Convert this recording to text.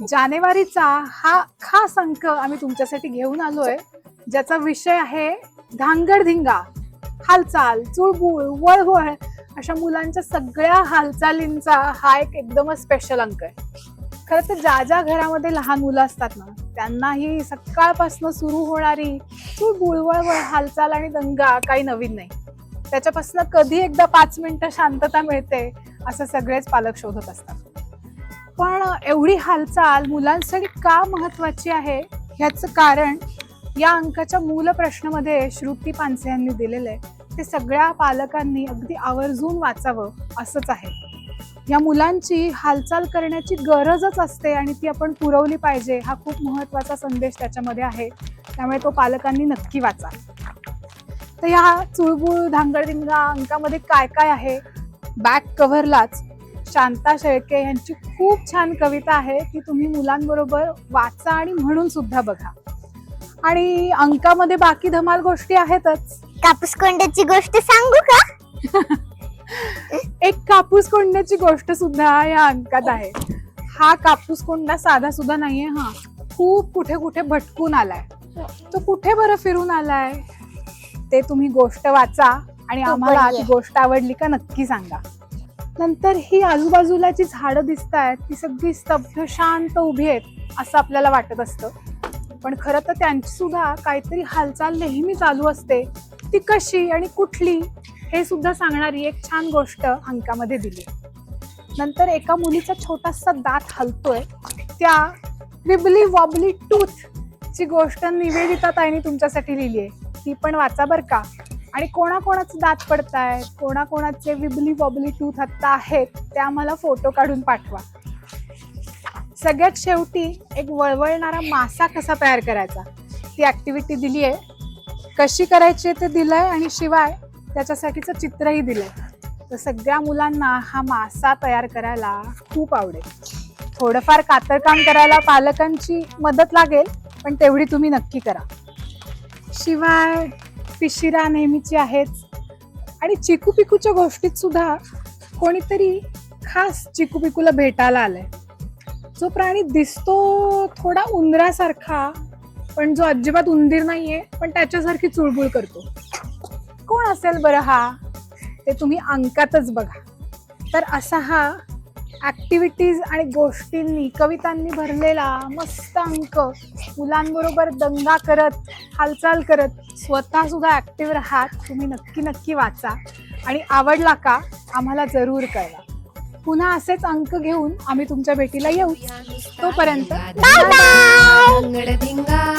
जानेवारीचा हा खास अंक आम्ही तुमच्यासाठी घेऊन आलोय ज्याचा विषय आहे धांगडधिंगा हालचाल चुळबुळ वळवळ अशा मुलांच्या सगळ्या हालचालींचा हा एक एकदमच स्पेशल अंक आहे. खरं तर ज्या ज्या घरामध्ये लहान मुलं असतात ना त्यांना ही सकाळपासून सुरू होणारी चुळबुळ हालचाल आणि दंगा काही नवीन नाही. त्याच्यापासून कधी एकदा पाच मिनिटं शांतता मिळते असं सगळेच पालक शोधत असतात. पण एवढी हालचाल मुलांसाठी का महत्वाची आहे? ह्याचं कारण या अंकाच्या मूल प्रश्नामध्ये श्रुती पानसे यांनी दिलेलं आहे. ते सगळ्या पालकांनी अगदी आवर्जून वाचावं असंच आहे. या मुलांची हालचाल करण्याची गरजच असते आणि ती आपण पुरवली पाहिजे हा खूप महत्त्वाचा संदेश त्याच्यामध्ये आहे. त्यामुळे तो पालकांनी नक्की वाचा. तर ह्या चुळबुळ धांगडधिंगा अंकामध्ये काय काय आहे? बॅक कव्हरलाच शांता शेळके यांची खूप छान कविता आहे ती तुम्ही मुलांबरोबर वाचा आणि म्हणून सुद्धा बघा. आणि अंकामध्ये बाकी धमाल गोष्टी आहेतच. कापूस कोंड्याची गोष्ट सांगू का? एक कापूस कोंडण्याची गोष्ट सुद्धा या अंकात आहे. हा कापूस कोंडा साधा सुद्धा नाहीये हा. खूप कुठे कुठे भटकून आलाय. तो कुठे बरं फिरून आलाय? ते तुम्ही गोष्ट वाचा आणि आम्हाला ती. गोष्ट आवडली का नक्की सांगा. नंतर ही आजूबाजूला जी झाडं दिसत आहेत ती सगळी स्तब्ध शांत उभी आहेत असं आपल्याला वाटत असतं. पण खरं तर त्यांची सुद्धा काहीतरी हालचाल नेहमी चालू असते. ती कशी आणि कुठली हे सुद्धा सांगणारी एक छान गोष्ट अंकामध्ये दिली. नंतर एका मुलीचा छोटासा दात हलतोय. त्या विबली वॉबली टूथ ची गोष्ट निवेदिता ताईने तुमच्यासाठी लिहिली आहे. ती पण वाचा बर का. आणि कोणाकोणाचे दात पडतायत कोणाकोणाचे विबली वॉबली टूथ आत्ता आहेत ते आम्हाला फोटो काढून पाठवा. सगळ्यात शेवटी एक वळवळणारा मासा कसा तयार करायचा? ती ऍक्टिव्हिटी दिली आहे कशी करायची ते दिलंय आणि शिवाय त्याच्यासाठीचं चित्रही दिलंय. तर सगळ्या मुलांना हा मासा तयार करायला खूप आवडेल. थोडंफार कातरकाम करायला पालकांची मदत लागेल पण तेवढी तुम्ही नक्की करा. शिवाय पिशिरा नेहमीची आहेच आणि चिकू पिकूच्या गोष्टीत सुद्धा कोणीतरी खास चिकू पिकूला भेटायला आलंय. जो प्राणी दिसतो थोडा उंदरासारखा पण जो अजिबात उंदीर नाहीये पण त्याच्यासारखी चुळबुळ करतो. कोण असेल बरं हा? ते तुम्ही अंकातच बघा. तर असा हा ऍक्टिव्हिटीज आणि गोष्टींनी कवितांनी भरलेला मस्त अंक मुलांबरोबर दंगा करत हालचाल करत स्वतः सुद्धा ऍक्टिव्ह राहात तुम्ही नक्की नक्की वाचा. आणि आवडला का आम्हाला जरूर कळवा. पुन्हा असेच अंक घेऊन आम्ही तुमच्या भेटीला येऊ. तोपर्यंत बाय बाय.